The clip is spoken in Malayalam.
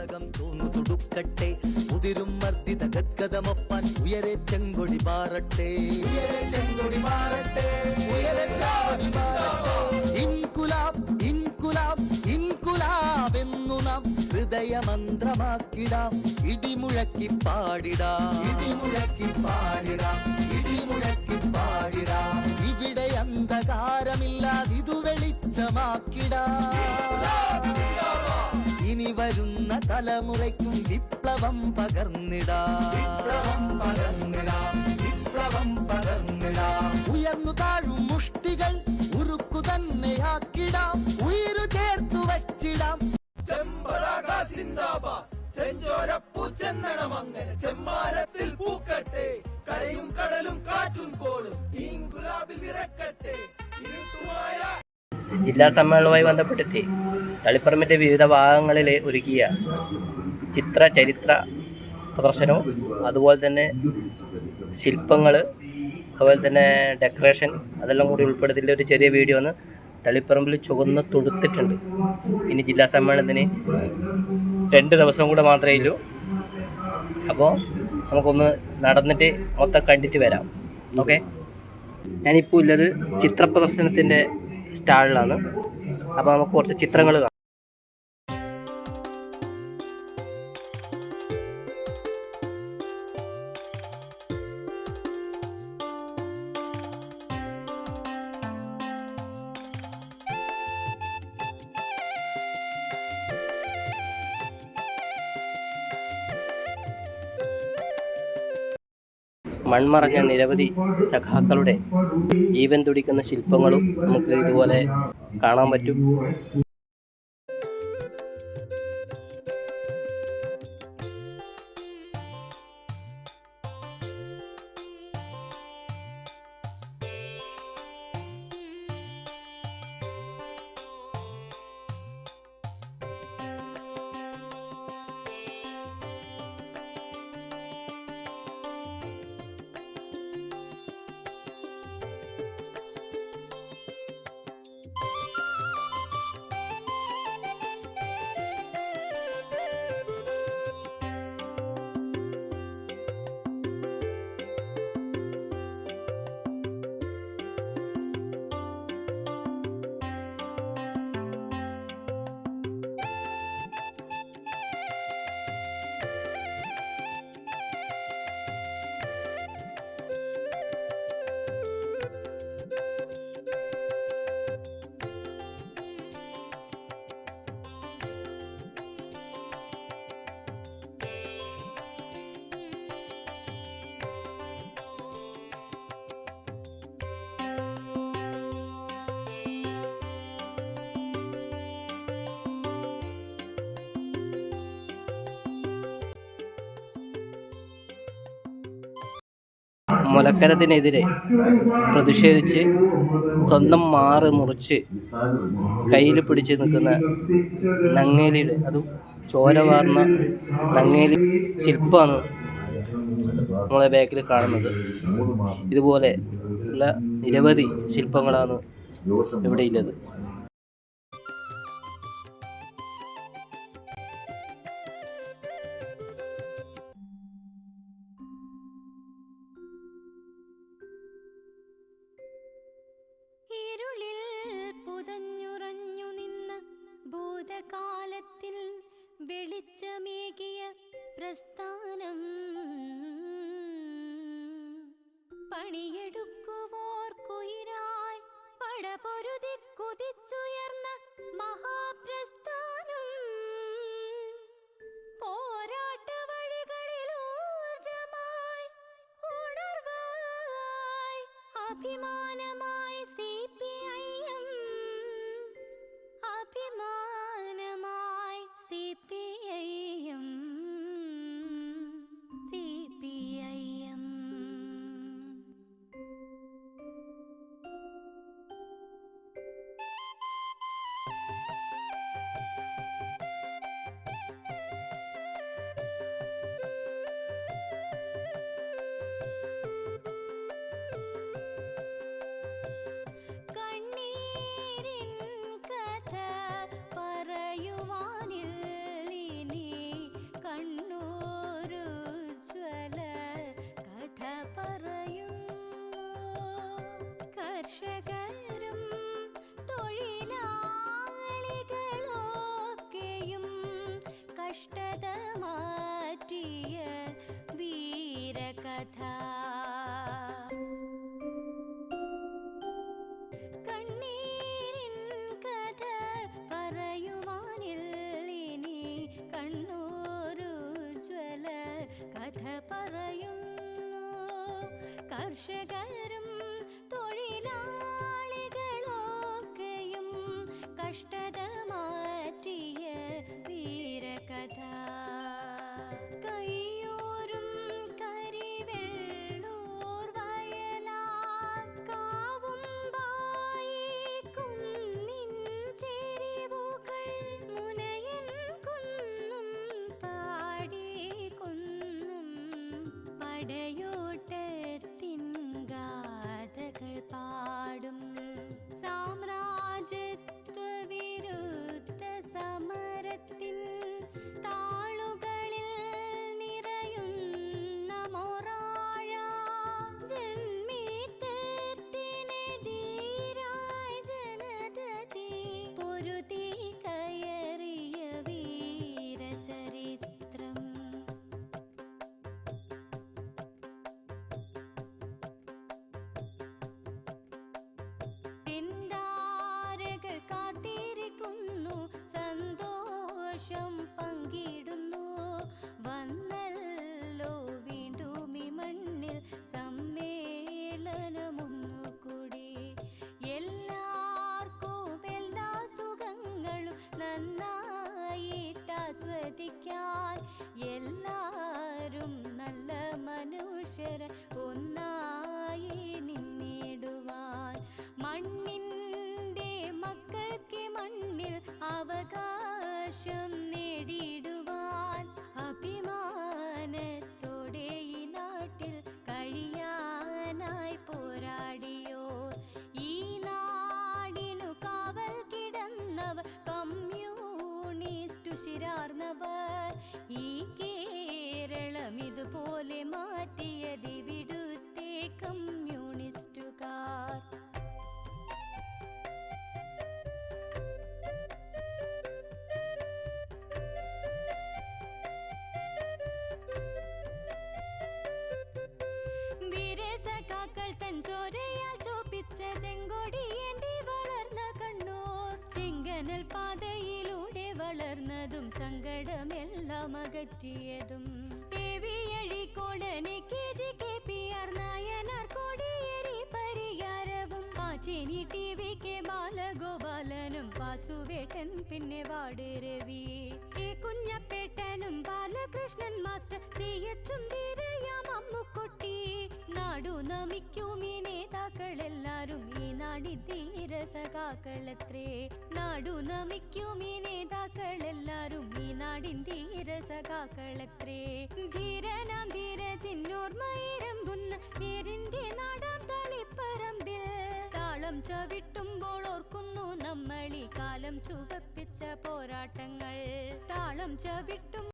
ഉലകം തോന്നു തുടുക്കട്ടെ. ഉതിരും മർദ്ദിത ഗദ്ഗതമൊപ്പാൻ ഉയരെ ചെങ്കൊടി പാറട്ടെ. ചെങ്കൊടി ഇൻകുലാബ് ഇൻകുലാബ് ഇൻകുലാബ് എന്നു നാം ഹൃദയമന്ത്രമാക്കിടാം. ഇടിമുഴക്കി പാടിടാം. ഇടിമുഴക്കി പാടിടാം. ഇടിമുഴക്കി പാടിടാം. ഇവിടെ അന്ധകാരമില്ലാതെ ഇത് വെളിച്ചമാക്കിടാം. ഇനി വരുന്ന തലമുറയ്ക്കും വിപ്ലവം പകർന്നിടാം. വിപ്ലവം പകർന്നിടാം. വിപ്ലവം പകർന്നിടാം. ഉയർന്നു താഴും മുഷ്ടികൾ ഉരുക്കു തന്നെയാക്കിടാം ഉയരു ചേർത്തു വച്ചിടാം. ചെമ്പതാക സിന്ദാബാ ചെഞ്ചോരപ്പൂ ചെന്നണം അങ്ങനെ ചെമ്മാനത്തിൽ പൂക്കട്ടെ കരയും കടലും കാറ്റും കോളും ഗുലാബിൽ വിറക്കട്ടെ ജില്ലാ സമ്മേളനവുമായി ബന്ധപ്പെട്ടിട്ട് തളിപ്പറമ്പിന്റെ വിവിധ ഭാഗങ്ങളിൽ ഒരുക്കിയ ചിത്ര ചരിത്ര പ്രദർശനവും അതുപോലെ തന്നെ ശില്പങ്ങൾ അതുപോലെ തന്നെ ഡെക്കറേഷൻ അതെല്ലാം കൂടി ഉൾപ്പെടുത്തിയുള്ള ഒരു ചെറിയ വീഡിയോ ഒന്ന് തളിപ്പറമ്പിൽ ചുവന്ന് തൊടുത്തിട്ടുണ്ട്. ഇനി ജില്ലാ സമ്മേളനത്തിന് രണ്ട് ദിവസം കൂടെ മാത്രമേ ഉള്ളൂ. അപ്പോൾ നമുക്കൊന്ന് നടന്നിട്ട് മൊത്തം കണ്ടിട്ട് വരാം. ഓക്കെ? ഞാനിപ്പോൾ ഉള്ളത് ചിത്ര പ്രദർശനത്തിന്റെ സ്റ്റാളിലാണ്. അപ്പോൾ നമുക്ക് കുറച്ച് ചിത്രങ്ങൾ കാണാം. മൺമറഞ്ഞ നിരവധി സഖാക്കളുടെ ജീവൻ തുടിക്കുന്ന ശില്പങ്ങളും നമുക്ക് ഇതുപോലെ കാണാൻ പറ്റും. മുലക്കരത്തിനെതിരെ പ്രതിഷേധിച്ച് സ്വന്തം മാറ് മുറിച്ച് കയ്യിൽ പിടിച്ച് നിൽക്കുന്ന നങ്ങേലിയുടെ അതും ചോര വാർന്ന നങ്ങേലി ശില്പമാണ് നമ്മളെ ബാക്കിൽ കാണുന്നത്. ഇതുപോലെ ഉള്ള നിരവധി ശില്പങ്ങളാണ് ഇവിടെ ഭൂതകാലത്തിൽ വെളിച്ചമേകിയ പ്രസ്ഥാനം. പണിയെടുക്കുവോർക്കുയിരായി പടപൊരുതി കുതിച്ചുയർന്ന മഹാപ്രസ്ഥാനം. പോരാട്ട വഴികളിലൂർജമായി ഉണർവായി അഭിമാനമായി സി കർഷകരും തൊഴിലാളികളൊക്കെയും കഷ്ടത മാറ്റിയ വീരകഥ. കയ്യൂരും കരിവെള്ളൂർ ചിങ്കനൽ പാതയിലൂടെ വളർന്നതും സങ്കടമെല്ലാം അകറ്റിയതും. കോടനെ K G K P R Nayanar Kodiyeri പരിഹാരവും പാച്ചേനി ടി വി കെ ബാലഗോപാലനും വാസുവേട്ടൻ പിന്നെ വാട് രവി. കുഞ്ഞപ്പേട്ടനും ബാലകൃഷ്ണൻ മാസ്റ്റർ സി എച്ചും ധീരയാം അമ്മുക്കുട്ടി. നാടു നമിക്കും ഈ നേതാക്കളെല്ലാരും ഈ നാടി ധീര സഖാക്കളത്രേ. നാടു നമിക്കും ഈ നേതാക്കളെല്ലാരും ഈ നാടിൻ ധീര സഖാക്കളത്രേ. ധീരനാം ധീര ചിന്നോർമയിരമ്പുന്ന നേരിന്റെ നാടാം തളിപ്പറമ്പിൽ. താളം ചവിട്ടുമ്പോൾ ഓർക്കുന്നു നമ്മൾ ഈ കാലം ചുവപ്പിച്ച പോരാട്ടങ്ങൾ. താളം ചവിട്ടും